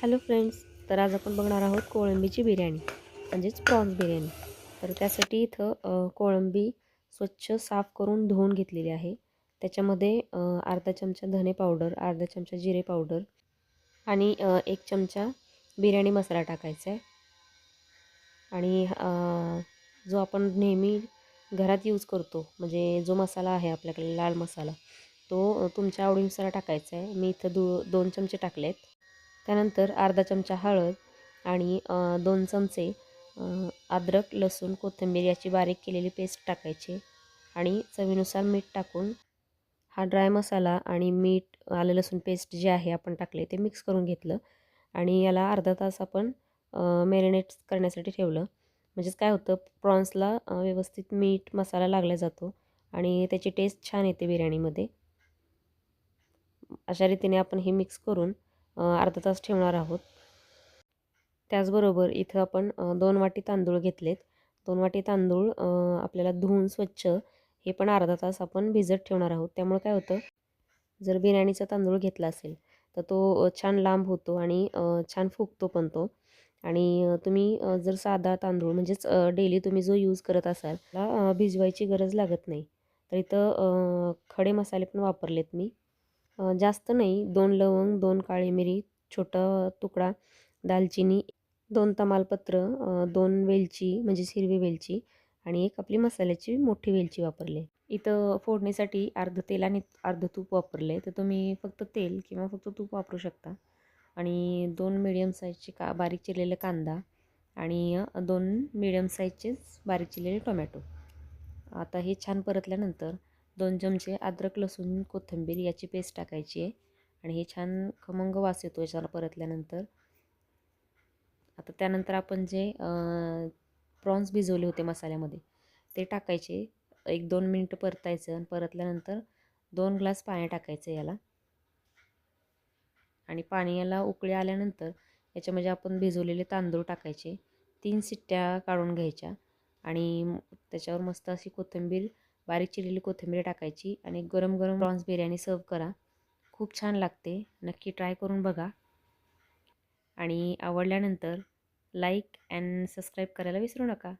Hello friends तर आज आपण बघणार आहोत कोळंबीची बिर्याणी म्हणजेच प्रॉन्स बिर्याणी. तर त्यासाठी इथं कोळंबी स्वच्छ साफ करून धुवून घेतलेली आहे. त्याच्यामध्ये अर्धा चमचा धने पावडर अर्धा चमचा जिरे पावडर आणि एक चमचा बिर्याणी मसाला टाकायचा आहे. आणि जो आपण नेहमी घरात यूज करतो म्हणजे जो मसाला आहे आपल्याकडे लाल मसाला तो तुमच्या आवडीनुसार टाकायचा आहे. मी इथं दो दोन चमचे टाकले आहेत त्यानंतर अर्धा चमचा हळद आणि दोन चमचे अद्रक लसूण कोथिंबीर याची बारीक केलेली पेस्ट टाकायची आणि चवीनुसार मीठ टाकून हा ड्राय मसाला आणि मीठ आलं लसूण पेस्ट जे आहे आपण टाकले ते मिक्स करून घेतलं आणि याला अर्धा तास आपण मॅरिनेट करण्यासाठी ठेवलं. म्हणजेच काय होतं प्रॉन्सला व्यवस्थित मीठ मसाला लागला जातो आणि त्याची टेस्ट छान येते बिर्याणीमध्ये. अशा रीतीने आपण हे मिक्स करून अर्धा तास ठेवणार आहोत. त्याचबरोबर इथं आपण दोन वाटी तांदूळ घेतलेत. दोन वाटी तांदूळ आपल्याला धुवून स्वच्छ हे पण अर्धा तास आपण भिजत ठेवणार आहोत. त्यामुळे काय होतं जर बिर्याणीचा तांदूळ घेतला असेल तर तो छान लांब होतो आणि छान फुगतो पण तो. आणि तुम्ही जर साधा तांदूळ म्हणजेच डेली तुम्ही जो यूज करत असाल त्याला भिजवायची गरज लागत नाही. तर इथं खडे मसाले पण वापरलेत मी. जास्त नाही. दोन लवंग दोन काळी मिरी छोटा तुकडा दालचिनी दोन तमालपत्र दोन वेलची म्हणजे हिरवी वेलची आणि एक आपली मसाल्याची मोठी वेलची वापरली. इथं फोडणीसाठी अर्ध तेल आणि अर्ध तूप वापरले. तर तुम्ही फक्त तेल किंवा फक्त तूप वापरू शकता. आणि दोन मिडियम साईजचे का बारीक चिरलेला कांदा आणि दोन मिडियम साईजचेच बारीक चिरलेले टोमॅटो आता हे छान परतल्यानंतर दोन चमचे अद्रक लसूण कोथिंबीर याची पेस्ट टाकायची आहे. आणि हे छान खमंग वास येतो याच्याला परतल्यानंतर. आता त्यानंतर आपण जे प्रॉन्स भिजवले होते मसाल्यामध्ये ते टाकायचे. एक दोन मिनटं परतायचं आणि परतल्यानंतर दोन ग्लास पाणी टाकायचं याला. आणि पाणी याला उकळी आल्यानंतर याच्यामध्ये आपण भिजवलेले तांदूळ टाकायचे. तीन सिट्ट्या काढून घ्यायच्या. आणि त्याच्यावर मस्त अशी कोथिंबीर बारीक चिरलेली कोथिंबीर टाकायची आणि गरम गरम प्रॉन्स बिर्याणी सर्व करा. खूप छान लागते. नक्की ट्राय करून बघा. आणि आवडल्यानंतर लाईक अँड सबस्क्राईब करायला विसरू नका.